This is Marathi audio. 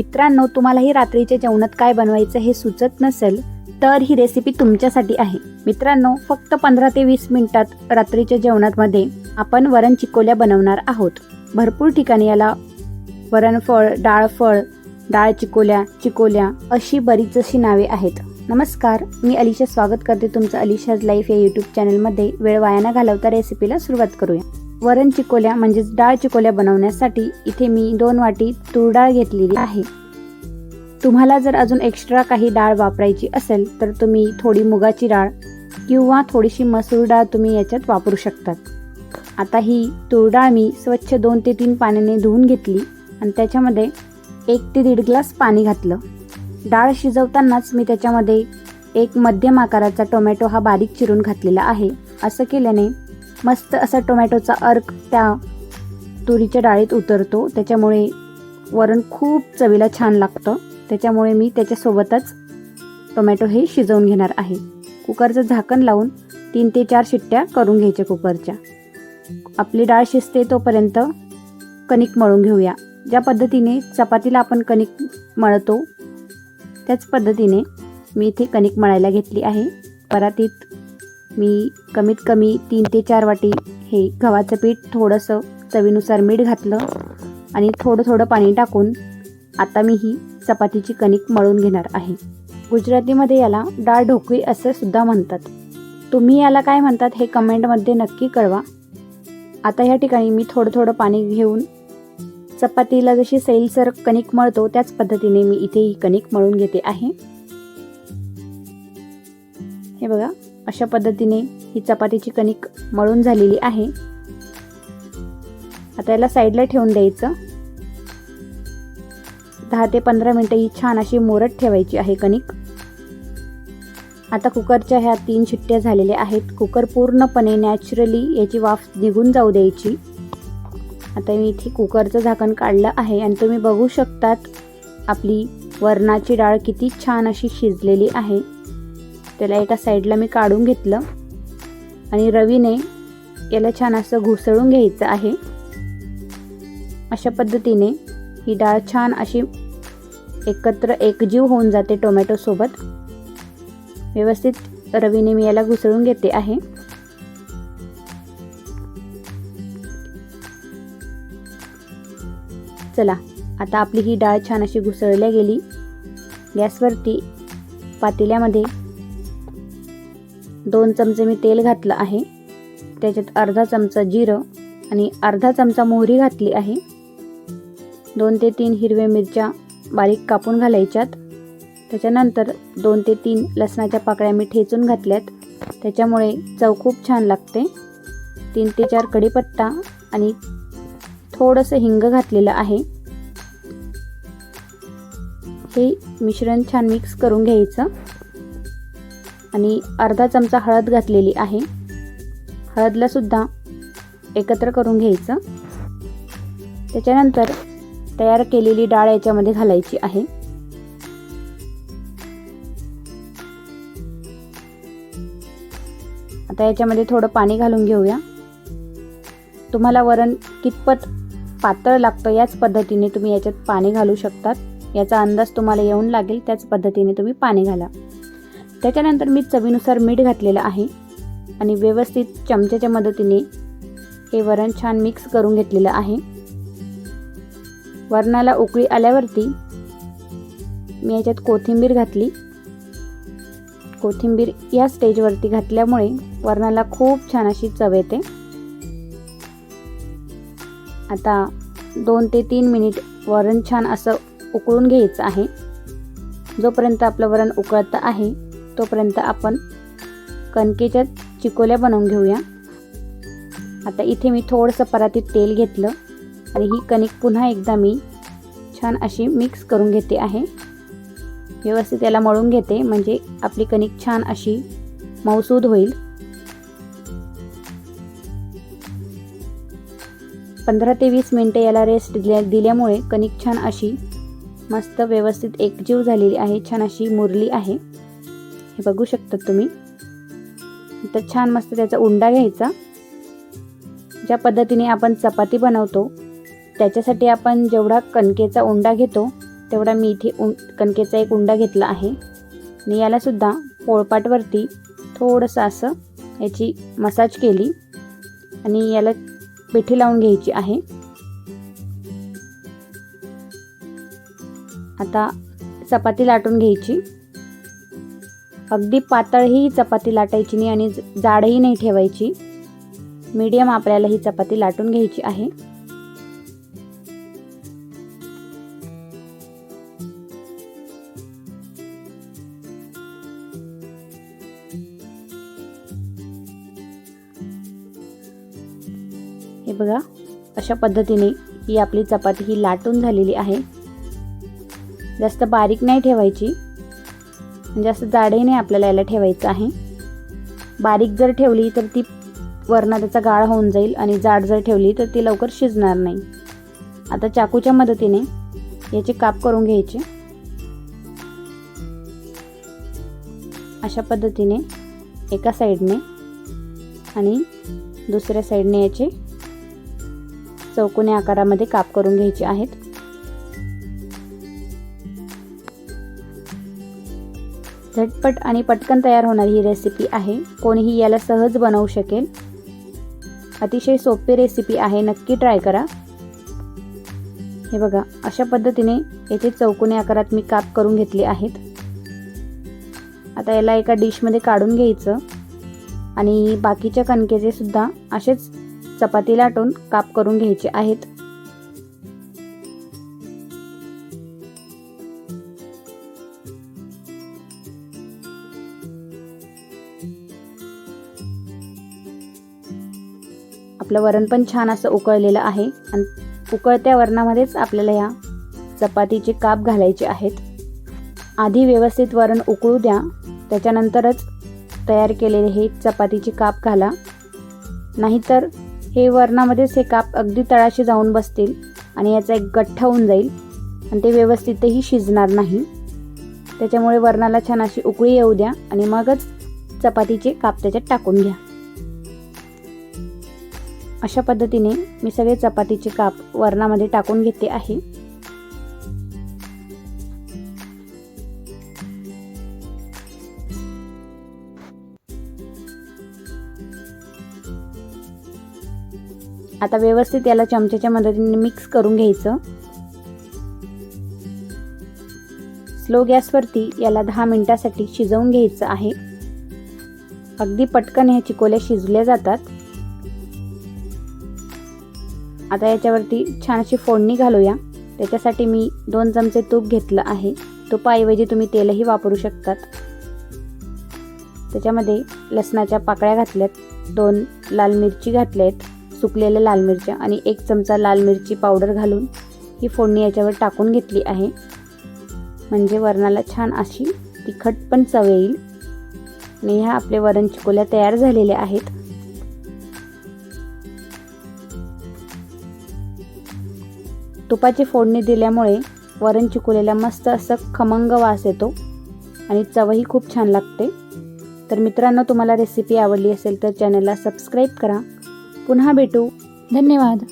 मित्रांनो तुम्हालाही रात्रीच्या जेवणात काय बनवायचं हे सुचत नसेल तर ही रेसिपी तुमच्यासाठी आहे. मित्रांनो फक्त पंधरा ते वीस मिनिटात रात्रीच्या जेवणामध्ये आपण वरण चिकोल्या बनवणार आहोत. भरपूर ठिकाणी याला वरणफळ डाळफळ डाळ चिकोल्या चिकोल्या अशी बरीच अशी नावे आहेत. नमस्कार मी अलिशा. स्वागत करते तुमचं अलिशाज लाईफ या यूट्यूब चॅनलमध्ये वेळ वाया न घालवता रेसिपीला सुरुवात करूया. वरण चिकोल्या म्हणजेच डाळ चिकोल्या बनवण्यासाठी इथे मी दोन वाटी तूर डाळ घेतलेली आहे. तुम्हाला जर अजून एक्स्ट्रा काही डाळ वापरायची असेल तर तुम्ही थोडी मुगाची डाळ किंवा थोडीशी मसूर डाळ तुम्ही याच्यात वापरू शकतात. आता ही तूर डाळ मी स्वच्छ दोन ते तीन पाण्याने धुवून घेतली आणि त्याच्यामध्ये एक ते दीड ग्लास पाणी घातलं. डाळ शिजवतानाच मी त्याच्यामध्ये एक मध्यम आकाराचा टोमॅटो हा बारीक चिरून घातलेला आहे. असं केल्याने मस्त असा टोमॅटोचा अर्क त्या तुरीच्या डाळीत उतरतो. त्याच्यामुळे वरण खूप चवीला छान लागतं. त्याच्यामुळे मी त्याच्यासोबतच टोमॅटो हे शिजवून घेणार आहे. कुकरचं झाकण लावून तीन ते चार शिट्ट्या करून घ्यायच्या कुकरच्या. आपली डाळ शिजते तोपर्यंत कणिक मळून घेऊया. ज्या पद्धतीने चपातीला आपण कणिक मळतो त्याच पद्धतीने मी इथे कणिक मळायला घेतली आहे. परातीत मी कमीत कमी तीन ते चार वाटी हे गव्हाचं पीठ थोडंसं चवीनुसार मीठ घातलं आणि थोडं थोडं पाणी टाकून आता मी ही चपातीची कणिक मळून घेणार आहे. गुजरातीमध्ये याला डाळ ढोकळी असं सुद्धा म्हणतात. तुम्ही याला काय म्हणतात हे कमेंटमध्ये नक्की कळवा. आता ह्या ठिकाणी मी थोडं थोडं पाणी घेऊन चपातीला जशी सैलसर कणिक मळतो त्याच पद्धतीने मी इथे ही कणिक मळून घेते आहे. हे बघा. अशा पद्धतीने ही चपातीची कणिक मळून झालेली आहे. आता याला साईडला ठेवून द्यायचं. दहा ते पंधरा मिनटं ही छान अशी मोरट ठेवायची आहे कणिक. आता कुकरच्या ह्या तीन शिट्ट्या झालेल्या आहेत. कुकर पूर्णपणे नॅचरली याची वाफ निघून जाऊ द्यायची. आता मी इथे कुकरचं झाकण काढलं आहे आणि तुम्ही बघू शकतात आपली वरणाची डाळ किती छान अशी शिजलेली आहे. त्याला एका साईडला मी काढून घेतलं. आणि रवीने याला छान असं घुसळून घ्यायचं आहे. अशा पद्धतीने ही डाळ छान अशी एकत्र एकजीव होऊन जाते टोमॅटोसोबत व्यवस्थित रवीने मी याला घुसळून घेते आहे. चला आता आपली ही डाळ छान अशी घुसळल्या गेली. गॅसवरती पातेल्यामध्ये दोन चमचे मी तेल घातलं आहे. त्याच्यात अर्धा चमचा जिरं आणि अर्धा चमचा मोहरी घातली आहे. दोन ते तीन हिरव्या मिरच्या बारीक कापून घालायच्यात. त्याच्यानंतर दोन ते तीन लसणाच्या पाकळ्या मी ठेचून घातल्यात. त्याच्यामुळे चव खूप छान लागते. तीन ते चार कढीपत्ता आणि थोडंसं हिंग घातलेलं आहे. हे मिश्रण छान मिक्स करून घ्यायचं. आणि अर्धा चमचा हळद घातलेली आहे. हळदला सुद्धा एकत्र करून घ्यायचं. त्याच्यानंतर तयार केलेली डाळ याच्यामध्ये घालायची आहे. आता याच्यामध्ये थोडं पाणी घालून घेऊया. तुम्हाला वरण कितपत पातळ लागतं याच पद्धतीने तुम्ही याच्यात पाणी घालू शकतात. याचा अंदाज तुम्हाला येऊन लागेल त्याच पद्धतीने तुम्ही पाणी घाला. त्याच्यानंतर मी चवीनुसार मीठ घातलेलं आहे आणि व्यवस्थित चमच्याच्या मदतीने हे वरण छान मिक्स करून घेतलेलं आहे. वरणाला उकळी आल्यावरती मी याच्यात कोथिंबीर घातली. कोथिंबीर या स्टेजवरती घातल्यामुळे वरणाला खूप छान अशी चव येते. आता दोन ते तीन मिनिट वरण छान असं उकळून घ्यायचं आहे. जोपर्यंत आपलं वरण उकळतं आहे तोपर्यंत आपण कणकेच्या चिकोल्या बनवून घेऊया. आता इथे मी थोडंसं परातीत तेल घेतलं आणि ही कणिक पुन्हा एकदा मी छान अशी मिक्स करून घेते आहे. व्यवस्थित याला मळून घेते म्हणजे आपली कणिक छान अशी मौसूद होईल. पंधरा ते वीस मिनटं याला रेस्ट दिल्या दिल्यामुळे कणिक छान अशी मस्त व्यवस्थित एकजीव झालेली आहे छान अशी मुरली आहे. हे बघू शकता तुम्ही. तर छान मस्त त्याचा उंडा घ्यायचा. ज्या पद्धतीने आपण चपाती बनवतो त्याच्यासाठी आपण जेवढा कणकेचा उंडा घेतो तेवढा मी इथे उं कणकेचा एक उंडा घेतला आहे. आणि यालासुद्धा पोळपाटवरती थोडंसं असं याची मसाज केली. आणि याला पिठी लावून घ्यायची आहे. आता चपाती लाटून घ्यायची. अगदी पातळही चपाती लाटायची नाही आणि ज- जाडही नाही ठेवायची. मीडियम आपल्याला ही चपाती लाटून घ्यायची आहे. हे बघा अशा पद्धतीने ही आपली चपाती ही लाटून झालेली आहे. जास्त बारीक नाही ठेवायची. म्हणजे असं जाडही नाही आपल्याला याला ठेवायचं आहे. बारीक जर ठेवली तर ती वरना त्याचा गाळ होऊन जाईल आणि जाड जर ठेवली तर ती लवकर शिजणार नाही. आता चाकूच्या मदतीने याचे काप करून घ्यायचे. अशा पद्धतीने एका साईडने आणि दुसऱ्या साईडने याचे चौकोनी आकारामध्ये काप करून घ्यायचे आहेत. झटपट आणि पटकन तयार होणारी ही रेसिपी आहे. कोणीही याला सहज बनवू शकेल. अतिशय सोपी रेसिपी आहे. नक्की ट्राय करा. हे बघा अशा पद्धतीने येथे चौकोनी आकारात मी काप करून घेतले आहेत. आता याला एका डिशमध्ये काढून घ्यायचं. आणि बाकीच्या कणकेचे सुद्धा असेच चपाती लाटून काप करून घ्यायचे आहेत. आपलं वरण पण छान असं उकळलेलं आहे. आणि उकळत्या वरणामध्येच आपल्याला ह्या चपातीचे काप घालायचे आहेत. आधी व्यवस्थित वरण उकळू द्या. त्याच्यानंतरच तयार केलेले हे चपातीचे काप घाला. नाहीतर हे वरणामध्येच हे काप अगदी तळाशी जाऊन बसतील आणि याचा एक गठ्ठा होऊन जाईल. आणि ते व्यवस्थितही शिजणार नाही. त्याच्यामुळे वरणाला छान अशी उकळी येऊ द्या आणि मगच चपातीचे काप त्याच्यात टाकून घ्या. अशा पद्धतीने मी सगळे चपातीचे काप वरणामध्ये टाकून घेते आहे. आता व्यवस्थित याला चमच्याच्या मदतीने मिक्स करून घ्यायचं. स्लो गॅसवरती याला दहा मिनिटासाठी शिजवून घ्यायचं आहे. अगदी पटकन ह्या चिकोल्या शिजल्या जातात. आता याच्यावरती छान अशी फोडणी घालूया. त्याच्यासाठी मी दोन चमचे तूप घेतलं आहे. तुपाऐवजी तुम्ही तेलही वापरू शकतात. त्याच्यामध्ये लसणाच्या पाकळ्या घातल्यात. दोन लाल मिरची घातल्यात. सुकलेल्या लाल मिरच्या आणि एक चमचा लाल मिरची पावडर घालून ही फोडणी याच्यावर टाकून घेतली आहे. म्हणजे वरणाला छान अशी तिखट पण चव येईल. आणि ह्या आपले वरण चिकोल्या तयार झालेल्या आहेत. तुपाची फोडणी दिल्यामुळे वरण चिकुलेला मस्त असं खमंग वास येतो आणि चवही खूप छान लागते. तर मित्रांनो तुम्हाला रेसिपी आवडली असेल तर चॅनलला सबस्क्राईब करा. पुन्हा भेटू. धन्यवाद.